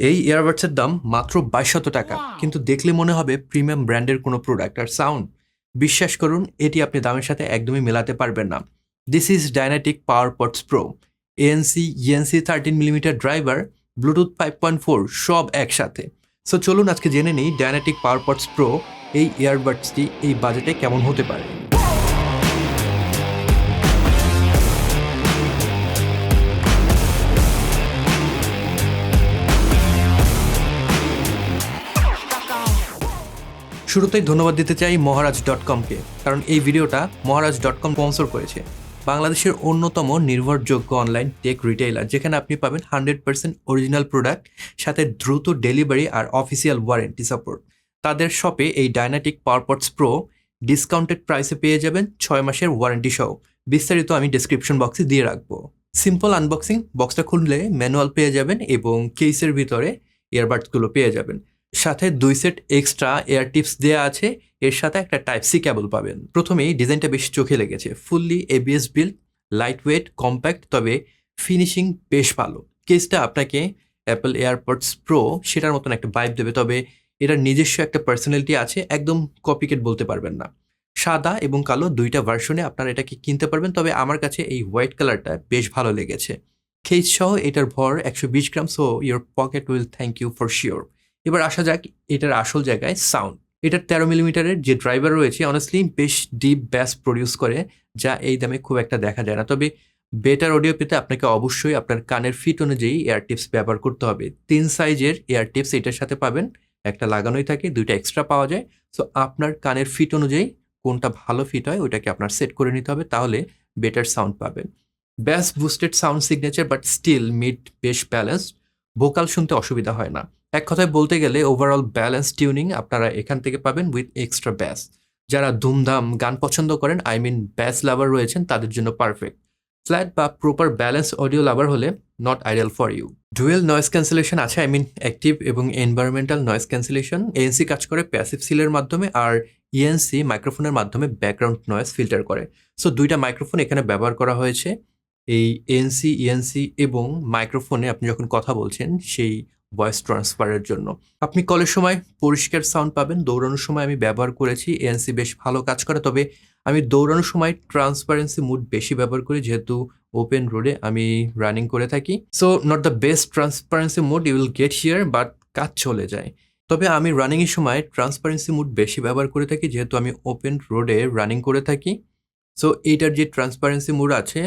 এই ইয়ারবাডসের দাম মাত্র বাইশশত টাকা। কিন্তু দেখলে মনে হবে প্রিমিয়াম ব্র্যান্ডের কোনো প্রোডাক্ট আর সাউন্ড বিশ্বাস করুন এটি আপনি দামের সাথে একদমই মেলাতে পারবেন না। This is Dynatic Power Pods Pro ANC ENC thirteen millimetre driver Bluetooth five point four সব একসাথে। সো চলুন আজকে জেনে নিই ডায়নাটিক পাওয়ার পটস প্রো এই ইয়ারবাডসটি এই বাজেটে কেমন হতে পারে। শুরুতেই ধন্যবাদ দিতে চাই মহারাজ ডট কমকে, কারণ এই ভিডিওটা মহারাজ ডট কম স্পন্সর করেছে। বাংলাদেশের অন্যতম নির্ভরযোগ্য অনলাইন টেক রিটেইলার যেখানে আপনি পাবেন হান্ড্রেড পার্সেন্ট অরিজিনাল প্রোডাক্ট সাথে দ্রুত ডেলিভারি আর অফিসিয়াল ওয়ারেন্টি সাপোর্ট তাদের শপে এই ডায়নাটিক পাওয়ারপটস প্রো ডিসকাউন্টেড প্রাইসে পেয়ে যাবেন ছয় মাসের ওয়ারেন্টি সহ। বিস্তারিত আমি ডিসক্রিপশন বক্সে দিয়ে রাখব। সিম্পল আনবক্সিং বক্সটা খুললে ম্যানুয়াল পেয়ে যাবেন এবং কেসের ভিতরে ইয়ারবাডসগুলো পেয়ে যাবেন। সাথে দুই সেট এক্সট্রা এয়ার টিপস দেওয়া আছে। এর সাথে একটা টাইপ সি কেবল পাবেন। প্রথমেই ডিজাইনটা বেশ চোখে লেগেছে। Fully ABS build light weight compact তবে ফিনিশিং বেশ ভালো। কেসটা আপনাকে অ্যাপল এয়ারপডস প্রো সেটার মতন একটা বাইব দেবে, তবে এটার নিজস্ব একটা পার্সোনালিটি আছে, একদম কপিকেট বলতে পারবেন না। সাদা এবং কালো দুইটা ভার্সনে আপনারা এটাকে কিনতে পারবেন, তবে আমার কাছে এই হোয়াইট কালারটা বেশ ভালো লেগেছে। খেজ সহ এটার ভর একশো বিশ gram so your pocket will thank you for sure এবার আসা যাক এটার আসল জায়গায় সাউন্ড এটার তেরো মিলিমিটারের যে ড্রাইভার রয়েছে অনেস্টলি বেশ ডিপ ব্যাস প্রডিউস করে, যা এই দামে খুব একটা দেখা যায় না। তবে বেটার অডিও পেতে আপনাকে অবশ্যই আপনার কানের ফিট অনুযায়ী এয়ার টিপস ব্যবহার করতে হবে। তিন সাইজের এয়ার টিপস এটার সাথে পাবেন। একটা লাগানোই থাকে, দুইটা এক্সট্রা পাওয়া যায়। সো আপনার কানের ফিট অনুযায়ী কোনটা ভালো ফিট হয়, ওইটাকে আপনার সেট করে নিতে হবে, তাহলে বেটার সাউন্ড পাবেন। Bass boosted sound signature but still mid বেশ ব্যালেন্সড ভোকাল শুনতে অসুবিধা হয় না। এক কথায় বলতে গেলে ওভারঅল ব্যালেন্স টিউনিং আপনারা এখান থেকে পাবেন উইথ এক্সট্রা ব্যাস যারা ধুমধাম গান পছন্দ করেন আই মিন ব্যাস লাভার রয়েছেন, তাদের জন্য পারফেক্ট ফ্ল্যাট বা প্রপার ব্যালেন্স অডিও লাভার হলে not ideal for you dual noise cancellation আছে আই মিন অ্যাক্টিভ এবং এনভায়রনমেন্টাল নয়েস ক্যান্সেলেশন এএনসি কাজ করে প্যাসিভ সিলের মাধ্যমে আর ইএনসি মাইক্রোফোনের মাধ্যমে ব্যাকগ্রাউন্ড নয়েজ ফিল্টার করে। সো দুইটা মাইক্রোফোন এখানে ব্যবহার করা হয়েছে। এই এএনসি ইএনসি এবং মাইক্রোফোনে আপনি যখন কথা বলছেন, সেই ভয়েস ট্রান্সফারের জন্য। আপনি কলের সময় পরিষ্কার সাউন্ড পাবেন, দৌড়ানোর সময় আমি ব্যবহার করেছি এএনসি বেশ ভালো কাজ করে, তবে আমি দৌড়ানোর সময় ট্রান্সপারেন্সি মুড বেশি ব্যবহার করি, যেহেতু ওপেন রোডে আমি রানিং করে থাকি। So not the best transparency mode you will get here but কাজ চলে যায়। তবে আমি রানিংয়ের সময় ট্রান্সপারেন্সি মুড বেশি ব্যবহার করে থাকি, যেহেতু আমি ওপেন রোডে রানিং করে থাকি। সো এইটার যে ট্রান্সপারেন্সি মুড আছে,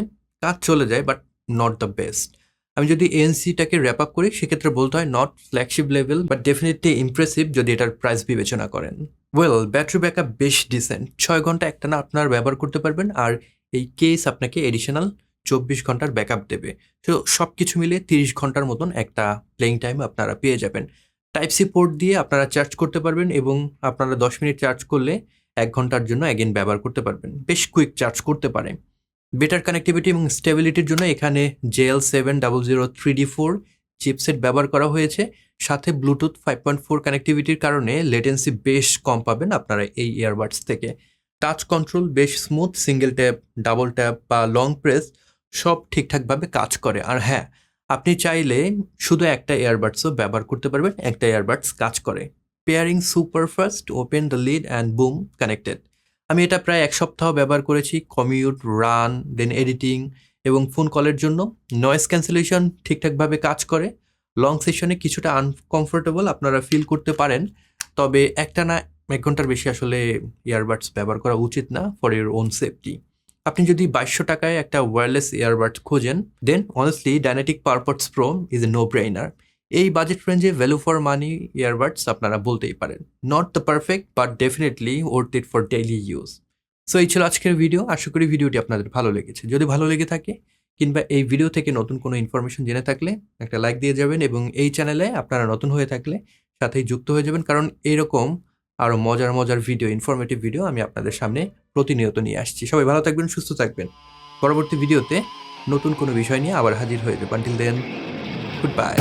কাজ চলে যায় বাট নট দ্য বেস্ট আমি যদি এএনসিটাকে র্যাপ আপ করি, সেক্ষেত্রে বলতে হয় not flagship level but definitely impressive যদি এটার প্রাইস বিবেচনা করেন। ওয়েল ব্যাটারি ব্যাকআপ বেশ ডিসেন্ট ছয় ঘণ্টা একটানা আপনার ব্যবহার করতে পারবেন, আর এই কেস আপনাকে এডিশনাল চব্বিশ ঘণ্টার ব্যাকআপ দেবে। তো সব কিছু মিলিয়ে তিরিশ ঘণ্টার মতন একটা প্লেইং টাইম আপনারা পেয়ে যাবেন। টাইপ সি পোর্ট দিয়ে আপনারা চার্জ করতে পারবেন এবং আপনারা দশ মিনিট চার্জ করলে এক ঘণ্টার জন্য অ্যাগেন ব্যবহার করতে পারবেন। বেশ কুইক চার্জ করতে পারে। বেটার কানেক্টিভিটি এবং স্টেবিলিটির জন্য এখানে JL seven double zero three D four chipset ব্যবহার করা হয়েছে। সাথে ব্লুটুথ ফাইভ পয়েন্ট ফোর কানেক্টিভিটির কারণে লেটেন্সি বেশ কম পাবেন আপনারা এই ইয়ারবাডস থেকে। টাচ কন্ট্রোল বেশ smooth, single tap, double tap বা লং প্রেস সব ঠিকঠাকভাবে কাজ করে। আর হ্যাঁ আপনি চাইলে শুধু একটা ইয়ারবাডসও ব্যবহার করতে পারবেন, একটা ইয়ারবাডস কাজ করে। Pairing super fast open the lid and boom connected. আমি এটা প্রায় এক সপ্তাহ ব্যবহার করেছি কমিউট রান দেন এডিটিং এবং ফোন কলের জন্য। নয়েজ ক্যান্সেলেশন ঠিকঠাকভাবে কাজ করে। লং সেশনে কিছুটা আনকমফোর্টেবল আপনারা ফিল করতে পারেন। তবে একটা না, এক ঘণ্টার বেশি আসলে ইয়ারবাডস ব্যবহার করা উচিত না ফর ইউর ওন সেফটি আপনি যদি বাইশশো টাকায় একটা ওয়্যারলেস ইয়ারবাডস খোঁজেন then honestly Dynatic Powerpods Pro is a no brainer এই বাজেট রেঞ্জে ভ্যালু ফর মানি ইয়ারবাডস আপনারা বলতেই পারেন। Not the perfect but definitely worth it for daily use so এই ছিল আজকের ভিডিও আশা করি ভিডিওটি আপনাদের ভালো লেগেছে। যদি ভালো লেগে থাকে, কিংবা এই ভিডিও থেকে নতুন কোনো ইনফরমেশন জেনে থাকলে, একটা লাইক দিয়ে যাবেন এবং এই চ্যানেলে আপনারা নতুন হয়ে থাকলে, সাথেই যুক্ত হয়ে যাবেন। কারণ এরকম আরও মজার মজার ভিডিও ইনফরমেটিভ ভিডিও আমি আপনাদের সামনে প্রতিনিয়ত নিয়ে আসছি। সবাই ভালো থাকবেন, সুস্থ থাকবেন। পরবর্তী ভিডিওতে নতুন কোনো বিষয় নিয়ে আবার হাজির হয়ে যাবেন টিল দেন গুড বাই